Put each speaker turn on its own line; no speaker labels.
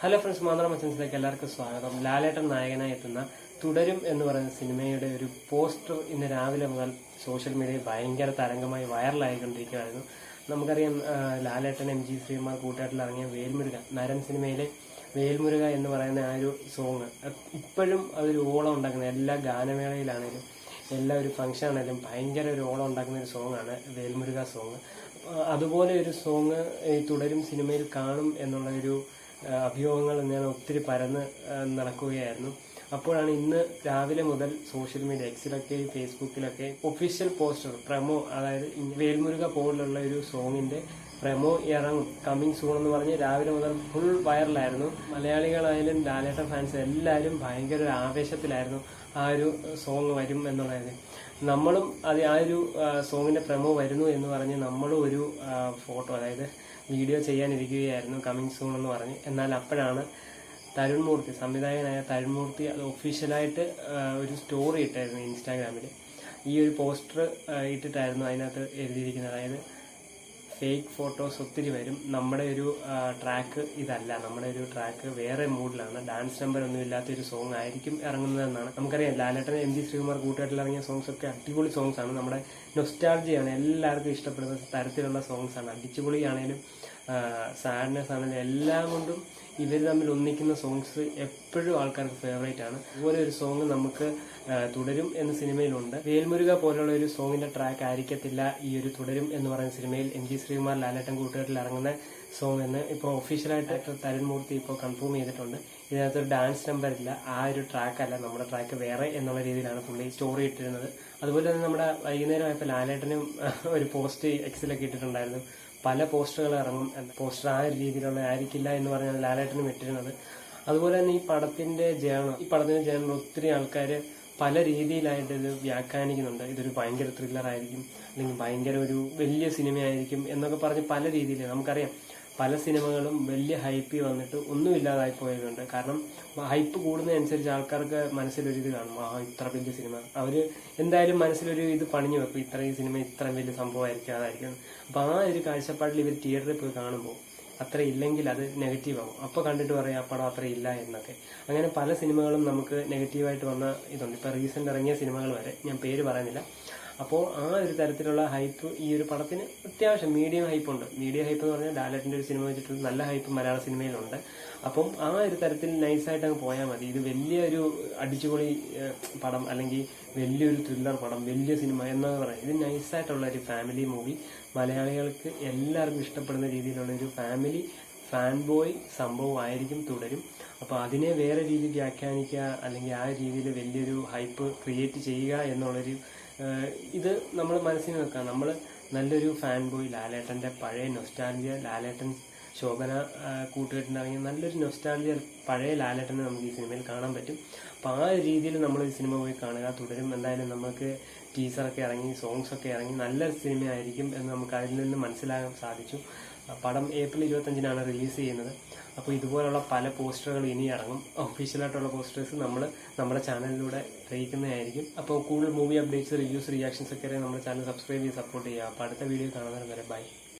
Hello friends മാന്ത്രം മച്ചൻസിലേക്ക് എല്ലാവർക്കും സ്വാഗതം. ലാലേട്ടൻ നായകനായി എത്തുന്ന തുടരും എന്ന് പറയുന്ന സിനിമയുടെ ഒരു പോസ്റ്റർ ഇന്ന് രാവിലെ മുതൽ സോഷ്യൽ മീഡിയയിൽ ഭയങ്കര തരംഗമായി വൈറലായിക്കൊണ്ടിരിക്കുകയായിരുന്നു. നമുക്കറിയാം ലാലേട്ടൻ എം ജി ശ്രീമാർ കൂട്ടുകാട്ടിൽ ഇറങ്ങിയ വേൽമുരുക നരൻ സിനിമയിലെ വേൽമുരുക എന്ന് പറയുന്ന ആ ഒരു സോങ് ഇപ്പോഴും അതൊരു ഓളം ഉണ്ടാക്കുന്ന എല്ലാ ഗാനമേളയിലാണേലും എല്ലാ ഒരു ഫംഗ്ഷൻ ആണെങ്കിലും ഭയങ്കര ഒരു ഓളം ഉണ്ടാക്കുന്ന ഒരു സോങ്ങാണ് വേൽമുരുക സോങ് അതുപോലെ ഒരു സോങ് ഈ തുടരും സിനിമയിൽ കാണും എന്നുള്ള ഒരു അഭ്യൂഹങ്ങൾ ഞാൻ ഒത്തിരി പരന്ന് നടക്കുകയായിരുന്നു. അപ്പോഴാണ് ഇന്ന് രാവിലെ മുതൽ സോഷ്യൽ മീഡിയ എക്സിലൊക്കെ ഫേസ്ബുക്കിലൊക്കെ ഒഫീഷ്യൽ പോസ്റ്റർ പ്രമോ അതായത് വേൽമുരുക പോലുള്ള ഒരു സോങ്ങിന്റെ പ്രമോ ഇറങ്ങും കമ്മിങ് സൂൺ എന്ന് പറഞ്ഞ് രാവിലെ മുതൽ ഫുൾ വൈറലായിരുന്നു മലയാളികളായാലും ലാലേട്ട ഫാൻസ് എല്ലാവരും ഭയങ്കര ഒരു ആവേശത്തിലായിരുന്നു ആ ഒരു സോങ് വരും എന്നുള്ളത്. നമ്മളും അത് ആ ഒരു സോങ്ങിന്റെ പ്രമോ വരുന്നു എന്ന് പറഞ്ഞ് നമ്മളും ഒരു ഫോട്ടോ അതായത് വീഡിയോ ചെയ്യാനിരിക്കുകയായിരുന്നു കമ്മിങ് സൂൺ എന്ന് പറഞ്ഞ്. എന്നാൽ അപ്പോഴാണ് തരുൺമൂർത്തി സംവിധായകനായ തരുൺമൂർത്തി അത് ഒഫീഷ്യലായിട്ട് ഒരു സ്റ്റോറി ഇട്ടായിരുന്നു ഇൻസ്റ്റാഗ്രാമിൽ ഈ ഒരു പോസ്റ്റർ ഇട്ടിട്ടായിരുന്നു അതിനകത്ത് എഴുതിയിരിക്കുന്നത്. അതായത് ഫേക്ക് ഫോട്ടോസ് ഒത്തിരി വരും. നമ്മുടെ ഒരു ട്രാക്ക് ഇതല്ല. നമ്മുടെ ഒരു ട്രാക്ക് വേറെ മൂഡിലാണ് ഡാൻസ് നമ്പർ ഒന്നും ഇല്ലാത്ത ഒരു സോങ് ആയിരിക്കും ഇറങ്ങുന്നതെന്നാണ്. നമുക്കറിയാം ലാലേട്ടൻ എം ജി ശ്രീകുമാർ കൂട്ടുകാരിൽ ഇറങ്ങിയ സോങ്സ് ഒക്കെ അടിപൊളി സോങ്സ് ആണ്. നമ്മുടെ നൊസ്റ്റാൾജിയാണ് എല്ലാവർക്കും ഇഷ്ടപ്പെടുന്ന തരത്തിലുള്ള സോങ്സ് ആണ്. അടിച്ചുപൊളിയാണേലും സാഡ്നെസ് ആണെങ്കിലും എല്ലാം കൊണ്ടും ഇവർ തമ്മിൽ ഒന്നിക്കുന്ന സോങ്സ് എപ്പോഴും ആൾക്കാർക്ക് ഫേവറേറ്റ് ആണ്. അതുപോലെ ഒരു സോങ് നമുക്ക് തുടരും എന്ന സിനിമയിലുണ്ട്. വേൽമുരുക പോലുള്ള ഒരു സോങ്ങിന്റെ ട്രാക്ക് ആയിരിക്കത്തില്ല ഈ ഒരു തുടരും എന്ന് പറയുന്ന സിനിമയിൽ എം ജി ശ്രീകുമാർ ലാലേട്ടൻ കൂട്ടുകാരിൽ ഇറങ്ങുന്ന സോങ് എന്ന് ഇപ്പോൾ ഒഫീഷ്യലായിട്ട് തരുൺ മൂർത്തി ഇപ്പോൾ കൺഫേം ചെയ്തിട്ടുണ്ട്. ഇതിനകത്ത് ഒരു ഡാൻസ് നമ്പർ ഇല്ല. ആ ഒരു ട്രാക്ക് അല്ല. നമ്മുടെ ട്രാക്ക് വേറെ എന്നുള്ള രീതിയിലാണ് പുള്ളി സ്റ്റോറി ഇട്ടിരുന്നത്. അതുപോലെ തന്നെ നമ്മുടെ വൈകുന്നേരം ആയപ്പോൾ ലാലേട്ടനും ഒരു പോസ്റ്റ് എക്സിലൊക്കെ ഇട്ടിട്ടുണ്ടായിരുന്നു. പല പോസ്റ്ററുകൾ ഇറങ്ങും പോസ്റ്റർ ആ ഒരു രീതിയിലുള്ള ആയിരിക്കില്ല എന്ന് പറഞ്ഞാൽ ലാലേട്ടനും ഇട്ടിരുന്നത് അതുപോലെ തന്നെ ഈ പടത്തിന്റെ ജേണൽ ഈ പടത്തിന്റെ ജേണൽ ഒത്തിരി ആൾക്കാർ പല രീതിയിലായിട്ട് ഇത് വ്യാഖ്യാനിക്കുന്നുണ്ട്. ഇതൊരു ഭയങ്കര ത്രില്ലർ ആയിരിക്കും അല്ലെങ്കിൽ ഭയങ്കര ഒരു വലിയ സിനിമയായിരിക്കും എന്നൊക്കെ പറഞ്ഞ് പല രീതിയിൽ നമുക്കറിയാം. പല സിനിമകളും വലിയ ഹൈപ്പ് വന്നിട്ട് ഒന്നുമില്ലാതായി പോയതുണ്ട് കാരണം ഹൈപ്പ് കൂടുന്നതനുസരിച്ച് ആൾക്കാർക്ക് മനസ്സിലൊരു ഇത് കാണും. ആ ഇത്ര വലിയ സിനിമ. അവർ എന്തായാലും മനസ്സിലൊരു ഇത് പണിഞ്ഞു വെക്കും. ഇത്രയും സിനിമ ഇത്ര വലിയ സംഭവമായിരിക്കും അതായിരിക്കും. അപ്പോൾ ആ ഒരു കാഴ്ചപ്പാടിൽ ഇവർ തിയേറ്ററിൽ പോയി കാണുമ്പോൾ അത്ര ഇല്ലെങ്കിൽ അത് നെഗറ്റീവ് ആവും. അപ്പോൾ കണ്ടിട്ട് പറയാം ആ പടം അത്ര ഇല്ല എന്നൊക്കെ. അങ്ങനെ പല സിനിമകളും നമുക്ക് നെഗറ്റീവായിട്ട് വന്ന ഇതുണ്ട്. ഇപ്പോൾ റീസെന്റ് ഇറങ്ങിയ സിനിമകൾ വരെ ഞാൻ പേര് പറയുന്നില്ല. അപ്പോൾ ആ ഒരു തരത്തിലുള്ള ഹൈപ്പ് ഈ ഒരു പടത്തിന് അത്യാവശ്യം മീഡിയം ഹൈപ്പ് ഉണ്ട്. മീഡിയം ഹൈപ്പ് എന്ന് പറഞ്ഞാൽ ഡാലറ്റിന്റെ ഒരു സിനിമ വെച്ചിട്ട് നല്ല ഹൈപ്പ് മലയാള സിനിമയിലുണ്ട് അപ്പം ആ ഒരു തരത്തിൽ നൈസായിട്ട് അങ്ങ് പോയാൽ മതി. ഇത് വലിയൊരു അടിച്ചുപൊളി പടം അല്ലെങ്കിൽ വലിയൊരു ത്രില്ലർ പടം വലിയ സിനിമ എന്നൊക്കെ പറയാം. ഇത് നൈസായിട്ടുള്ള ഒരു ഫാമിലി മൂവി മലയാളികൾക്ക് എല്ലാവർക്കും ഇഷ്ടപ്പെടുന്ന രീതിയിലുള്ള ഒരു ഫാമിലി ഫാൻ ബോയ് സംഭവമായിരിക്കും തുടരും. അപ്പോൾ അതിനെ വേറെ രീതിയിൽ വ്യാഖ്യാനിക്കുക അല്ലെങ്കിൽ ആ രീതിയിൽ വലിയൊരു ഹൈപ്പ് ക്രിയേറ്റ് ചെയ്യുക എന്നുള്ളൊരു ഇത് നമ്മൾ മനസ്സിൽ വെക്കുക നമ്മൾ നല്ലൊരു ഫാൻ ബോയ് ലാലേട്ടന്റെ പഴയ നൊസ്റ്റാൻഡിയ ലാലേട്ടൻ ശോഭന കൂട്ടുകെട്ടുണ്ടാകും നല്ലൊരു നൊസ്റ്റാൻഡിയ പഴയ ലാലേട്ടനെ നമുക്ക് ഈ സിനിമയിൽ കാണാൻ പറ്റും. അപ്പോൾ ആ രീതിയിൽ നമ്മൾ ഈ സിനിമ പോയി കാണുക തുടരും. എന്തായാലും നമുക്ക് ടീസറൊക്കെ ഇറങ്ങി സോങ്സൊക്കെ ഇറങ്ങി നല്ലൊരു സിനിമയായിരിക്കും എന്ന് നമുക്ക് അതിൽ നിന്ന് മനസ്സിലാകാൻ സാധിച്ചു. പടം ഏപ്രിൽ ഇരുപത്തഞ്ചിനാണ് റിലീസ് ചെയ്യുന്നത്. അപ്പോൾ ഇതുപോലുള്ള പല പോസ്റ്ററുകൾ ഇനി ഇറങ്ങും. ഒഫീഷ്യലായിട്ടുള്ള പോസ്റ്റേഴ്സ് നമ്മൾ നമ്മുടെ ചാനലിലൂടെ അറിയിക്കുന്നതായിരിക്കും. അപ്പോൾ കൂടുതൽ മൂവി അപ്ഡേറ്റ്സ് റിവ്യൂസ് റിയാക്ഷൻസ് ഒക്കെ നമ്മുടെ ചാനൽ സബ്സ്ക്രൈബ് ചെയ്ത് സപ്പോർട്ട് ചെയ്യുക. അപ്പോൾ അടുത്ത വീഡിയോ കാണുന്നവരെ വരെ ബൈ.